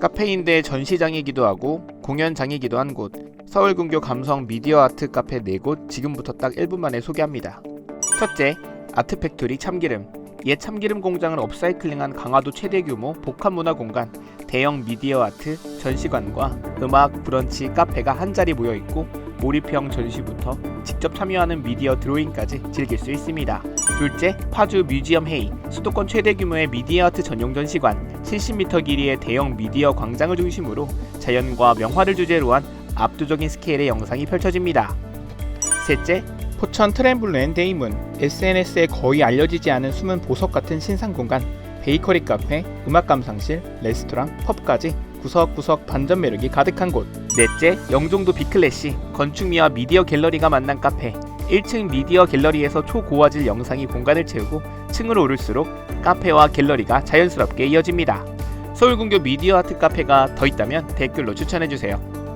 카페인데 전시장이기도 하고 공연장이기도 한 곳 서울근교 감성 미디어 아트 카페 4곳 지금부터 딱 1분 만에 소개합니다. 첫째, 아트팩토리 참기름. 옛 참기름 공장을 업사이클링한 강화도 최대 규모 복합문화 공간, 대형 미디어 아트, 전시관과 음악, 브런치, 카페가 한 자리 모여 있고 몰입형 전시부터 직접 참여하는 미디어 드로잉까지 즐길 수 있습니다. 둘째, 파주 뮤지엄 헤이, 수도권 최대 규모의 미디어 아트 전용 전시관, 70m 길이의 대형 미디어 광장을 중심으로 자연과 명화를 주제로 한 압도적인 스케일의 영상이 펼쳐집니다. 셋째, 포천 트램블랜 데이문, SNS에 거의 알려지지 않은 숨은 보석 같은 신상 공간, 베이커리 카페, 음악 감상실, 레스토랑, 펍까지 구석구석 반전 매력이 가득한 곳. 넷째, 영종도 비클래시, 건축미와 미디어 갤러리가 만난 카페. 1층 미디어 갤러리에서 초고화질 영상이 공간을 채우고 층으로 오를수록 카페와 갤러리가 자연스럽게 이어집니다. 서울공교 미디어 아트 카페가 더 있다면 댓글로 추천해주세요.